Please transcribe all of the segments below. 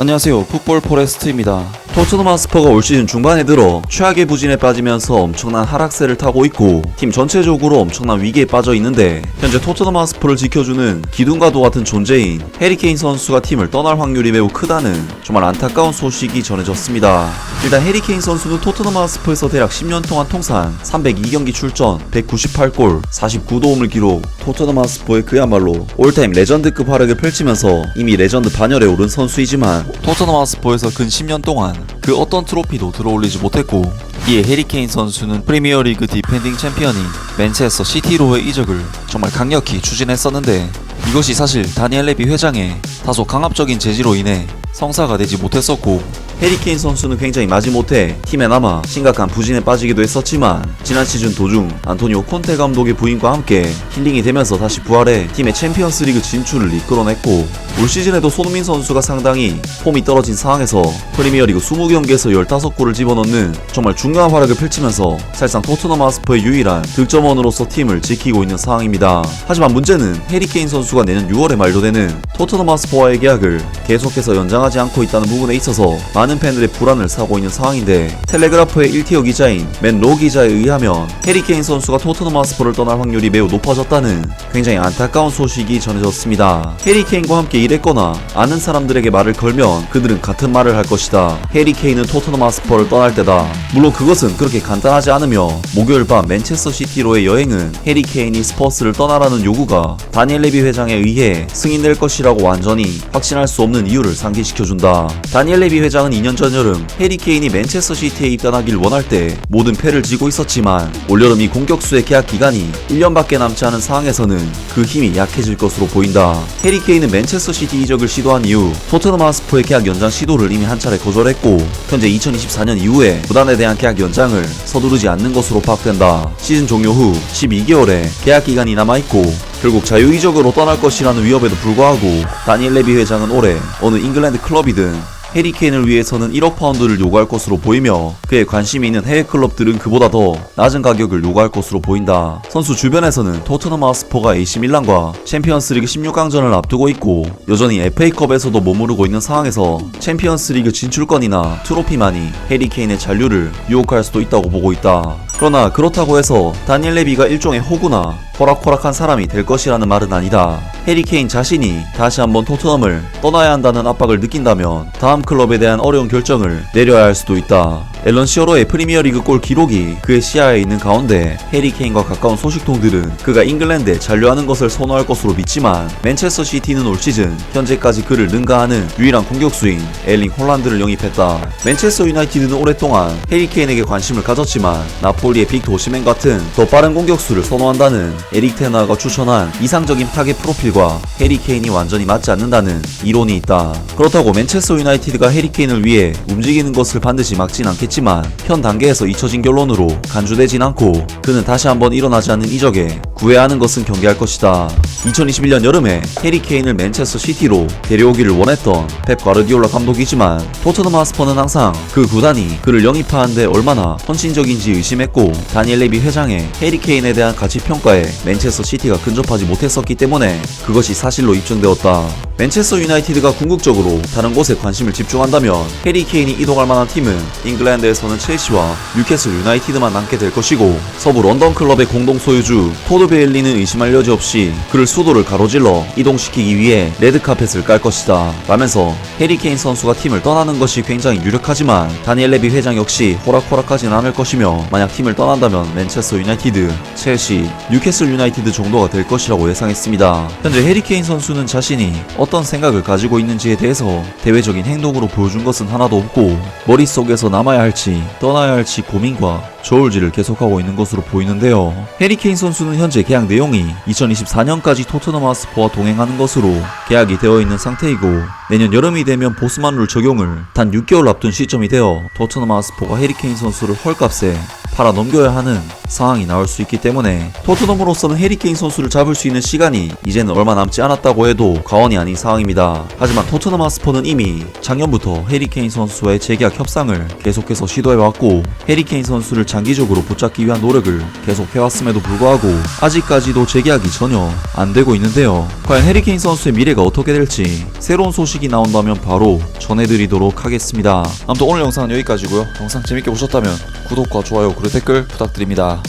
안녕하세요. 풋볼 포레스트입니다. 토트넘 하스퍼가 올 시즌 중반에 들어 최악의 부진에 빠지면서 엄청난 하락세를 타고 있고 팀 전체적으로 엄청난 위기에 빠져 있는데 현재 토트넘 하스퍼를 지켜주는 기둥과도 같은 존재인 해리케인 선수가 팀을 떠날 확률이 매우 크다는 정말 안타까운 소식이 전해졌습니다. 일단 해리케인 선수는 토트넘 하스퍼에서 대략 10년 동안 통산 302경기 출전, 198골, 49도움을 기록, 토트넘 하스퍼의 그야말로 올타임 레전드급 활약을 펼치면서 이미 레전드 반열에 오른 선수이지만 토트넘 하스퍼에서 근 10년 동안 그 어떤 트로피도 들어올리지 못했고 이에 해리케인 선수는 프리미어리그 디펜딩 챔피언인 맨체스터 시티로의 이적을 정말 강력히 추진했었는데 이것이 사실 다니엘 레비 회장의 다소 강압적인 제지로 인해 성사가 되지 못했었고 해리케인 선수는 굉장히 마지못해 팀에 남아 심각한 부진에 빠지기도 했었지만 지난 시즌 도중 안토니오 콘테 감독의 부임과 함께 힐링이 되면서 다시 부활해 팀의 챔피언스 리그 진출을 이끌어냈고 올 시즌에도 손흥민 선수가 상당히 폼이 떨어진 상황에서 프리미어리그 20경기에서 15골을 집어넣는 정말 중요한 활약을 펼치면서 사실상 토트넘 하스퍼의 유일한 득점원으로서 팀을 지키고 있는 상황입니다. 하지만 문제는 해리케인 선수가 내년 6월에 만료되는 토트넘 하스퍼와의 계약을 계속해서 연장하지 않고 있다는 부분에 있어서 많은 팬들의 불안을 사고 있는 상황인데 텔레그라프의 1티어 기자인 맨로 기자에 의하면 해리케인 선수가 토트넘 하스퍼를 떠날 확률이 매우 높아졌다는 굉장히 안타까운 소식이 전해졌습니다. 해리케인과 함께 일했거나 아는 사람들에게 말을 걸면 그들은 같은 말을 할 것이다. 해리케인은 토트넘 하스퍼를 떠날 때다. 물론 그것은 그렇게 간단하지 않으며 목요일 밤 맨체스터 시티로의 여행은 해리케인이 스퍼스를 떠나라는 요구가 다니엘 레비 회장에 의해 승인될 것이라고 완전히 확신할 수 없는 이유를 상기시켜준다. 다니엘 레비 회장은 2년 전 여름 해리케인이 맨체스터 시티에 입단하길 원할 때 모든 패를 지고 있었지만 올여름 이 공격수의 계약 기간이 1년밖에 남지 않은 상황에서는 그 힘이 약해질 것으로 보인다. 해리케인은 맨체스터 시티 이적을 시도한 이후 토트넘 하스퍼의 계약 연장 시도를 이미 한 차례 거절했고 현재 2024년 이후에 구단에 대한 계약 연장을 서두르지 않는 것으로 파악된다. 시즌 종료 후 12개월의 계약 기간이 남아있고 결국 자유이적으로 떠날 것이라는 위협에도 불구하고 다니엘 레비 회장은 올해 어느 잉글랜드 클럽이든 해리케인을 위해서는 1억 파운드를 요구할 것으로 보이며 그에 관심이 있는 해외 클럽들은 그보다 더 낮은 가격을 요구할 것으로 보인다. 선수 주변에서는 토트넘 하스퍼가 AC 밀란과 챔피언스리그 16강전을 앞두고 있고 여전히 FA컵에서도 머무르고 있는 상황에서 챔피언스리그 진출권이나 트로피만이 해리케인의 잔류를 유혹할 수도 있다고 보고 있다. 그러나 그렇다고 해서 다니엘 레비가 일종의 호구나 호락호락한 사람이 될 것이라는 말은 아니다. 해리케인 자신이 다시 한번 토트넘을 떠나야 한다는 압박을 느낀다면 다음 클럽에 대한 어려운 결정을 내려야 할 수도 있다. 앨런 시어로의 프리미어리그 골 기록이 그의 시야에 있는 가운데 해리케인과 가까운 소식통들은 그가 잉글랜드에 잔류하는 것을 선호할 것으로 믿지만 맨체스터 시티는 올 시즌 현재까지 그를 능가하는 유일한 공격수인 엘링 홀란드를 영입했다. 맨체스터 유나이티드는 오랫동안 해리케인에게 관심을 가졌지만 나폴리의 빅토 오시맨 같은 더 빠른 공격수를 선호한다는 에릭 테나가 추천한 이상적인 타겟 프로필과 해리케인이 완전히 맞지 않는다는 이론이 있다. 그렇다고 맨체스터 유나이티드가 해리케인을 위해 움직이는 것을 반드시 막진 않겠지만 현 단계에서 잊혀진 결론으로 간주되진 않고 그는 다시 한번 일어나지 않는 이적에 구애하는 것은 경계할 것이다. 2021년 여름에 해리 케인을 맨체스터 시티로 데려오기를 원했던 펩 과르디올라 감독이지만 토트넘 하스퍼는 항상 그 구단이 그를 영입하는데 얼마나 헌신적인지 의심했고 다니엘 레비 회장의 해리 케인에 대한 가치 평가에 맨체스터 시티가 근접하지 못했었기 때문에 그것이 사실로 입증되었다. 맨체스터 유나이티드가 궁극적으로 다른 곳에 관심을 집중한다면 해리 케인이 이동할 만한 팀은 잉글랜드에서는 첼시와 뉴캐슬 유나이티드만 남게 될 것이고 서부 런던 클럽의 공동 소유주 토드 베일리는 의심할 여지 없이 그를 수도를 가로질러 이동시키기 위해 레드카펫을 깔 것이다. 라면서 해리케인 선수가 팀을 떠나는 것이 굉장히 유력하지만 다니엘 레비 회장 역시 호락호락하진 않을 것이며 만약 팀을 떠난다면 맨체스터 유나이티드, 첼시, 뉴캐슬 유나이티드 정도가 될 것이라고 예상했습니다. 현재 해리케인 선수는 자신이 어떤 생각을 가지고 있는지에 대해서 대외적인 행동으로 보여준 것은 하나도 없고 머릿속에서 남아야 할지 떠나야 할지 고민과 저울질을 계속하고 있는 것으로 보이는데요. 해리케인 선수는 현재 계약 내용이 2024년까지 토트넘 하스퍼와 동행하는 것으로 계약이 되어 있는 상태이고 내년 여름이 되면 보스만 룰 적용을 단 6개월 앞둔 시점이 되어 토트넘 하스퍼가 해리케인 선수를 헐값에 팔아 넘겨야 하는 상황이 나올 수 있기 때문에 토트넘으로서는 해리케인 선수를 잡을 수 있는 시간이 이제는 얼마 남지 않았다고 해도 과언이 아닌 상황입니다. 하지만 토트넘 하스퍼는 이미 작년부터 해리케인 선수와의 재계약 협상을 계속해서 시도해왔고 해리케인 선수를 장기적으로 붙잡기 위한 노력을 계속해왔음에도 불구하고 아직까지도 재계약이 전혀 안 되고 있는데요. 과연 해리케인 선수의 미래가 어떻게 될지 새로운 소식이 나온다면 바로 전해드리도록 하겠습니다. 아무튼 오늘 영상은 여기까지고요. 영상 재밌게 보셨다면 구독과 좋아요 댓글 부탁드립니다.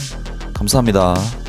감사합니다.